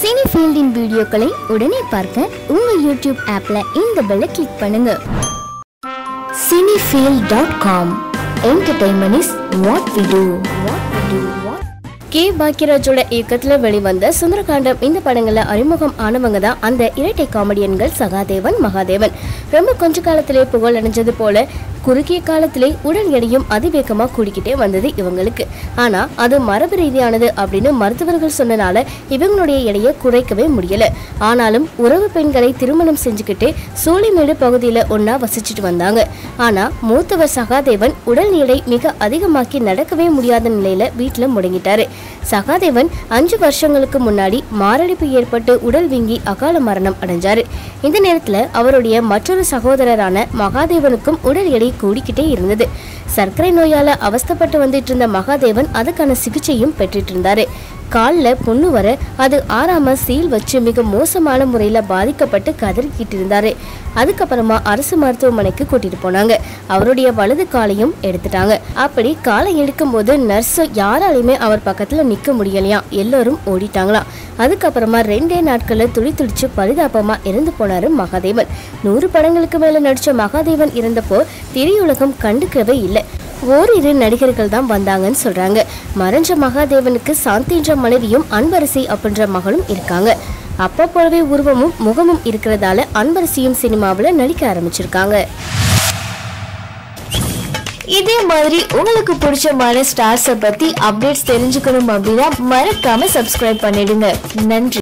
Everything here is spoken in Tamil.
சினிஃபீல்டின் வீடியோக்களை உடனே பார்க்க உங்க யூடியூப் ஆப்ல இந்த பெல்லை கிளிக் பண்ணுங்க. Cinefield dot com entertainment is what we do what we do what K. பாக்யராஜோட இயக்கத்துல வெளிவந்த சுந்தரகாண்டம் இந்த படங்கள்ல அறிமுகம் ஆனவங்க தான் அந்த இரட்டை காமெடியன்கள் சகாதேவன் மகாதேவன். ரொம்ப கொஞ்ச காலத்திலே புகழ் அடைஞ்சது போல குறுகிய காலத்திலே உடல் எடையும் அதிவேகமா கூடிக்கிட்டே வந்தது இவங்களுக்கு. ஆனா அது மரபு ரீதியானது அப்படின்னு மருத்துவர்கள் சொன்னனால இவங்களுடைய எடையை குறைக்கவே முடியல. ஆனாலும் உறவு பெண்களை திருமணம் செஞ்சுக்கிட்டு சூளைமேடு பகுதியில ஒன்னா வசிச்சுட்டு வந்தாங்க. ஆனா மூத்தவர் சகாதேவன் உடல் எடை மிக அதிகமாக்கி நடக்கவே முடியாத நிலையில வீட்டுல முடங்கிட்டாரு. சகாதேவன் அஞ்சு வருஷங்களுக்கு முன்னாடி மாரடைப்பு ஏற்பட்டு உடல் வீங்கி அகால மரணம் அடைஞ்சாரு. இந்த நேரத்துல அவருடைய மற்றொரு சகோதரரான மகாதேவனுக்கும் உடல் எடை கூடிக்கிட்டே இருந்தது. சர்க்கரை நோயால அவஸ்தப்பட்டு வந்துட்டு இருந்த மகாதேவன் அதுக்கான சிகிச்சையும் பெற்றுட்டு இருந்தாரு. காலில் பொண்ணு வர அது ஆறாமல் சீல் வச்சு மிக மோசமான முறையில் பாதிக்கப்பட்டு கதறிக்கிட்டு இருந்தார் அதுக்கப்புறமா அரசு மருத்துவமனைக்கு கூட்டிட்டு போனாங்க. அவருடைய வலது காலையும் எடுத்துட்டாங்க. அப்படி காலை எடுக்கும்போது நர்ஸு யாராலையுமே அவர் பக்கத்தில் நிற்க முடியலையா? எல்லோரும் ஓடிட்டாங்களாம் அதுக்கப்புறமா ரெண்டே நாட்களில் துடி துடிச்சு பரிதாபமாக இறந்து போனாரு மகாதேவன். நூறு படங்களுக்கு மேலே நடித்த மகாதேவன் இருந்தப்போ திரையுலகம் கண்டுக்கவே இல்லை. ஓரிரு நடிகர்கள் தான் வந்தாங்கன்னு சொல்றாங்க. மறைஞ்ச மகாதேவனுக்கு சாந்தின்ற மனைவியும் அன்பரசி அப்படின்ற மகளும் இருக்காங்க. அப்பா போலவே உருவமும் முகமும் இருக்கிறதால அன்பரசியும் சினிமாவில் நடிக்க ஆரம்பிச்சிருக்காங்க. இதே மாதிரி உங்களுக்கு பிடிச்சமான ஸ்டார்ஸை பத்தி அப்டேட்ஸ் தெரிஞ்சுக்கணும் அப்படின்னா மறக்காம சப்ஸ்கிரைப் பண்ணிடுங்க. நன்றி.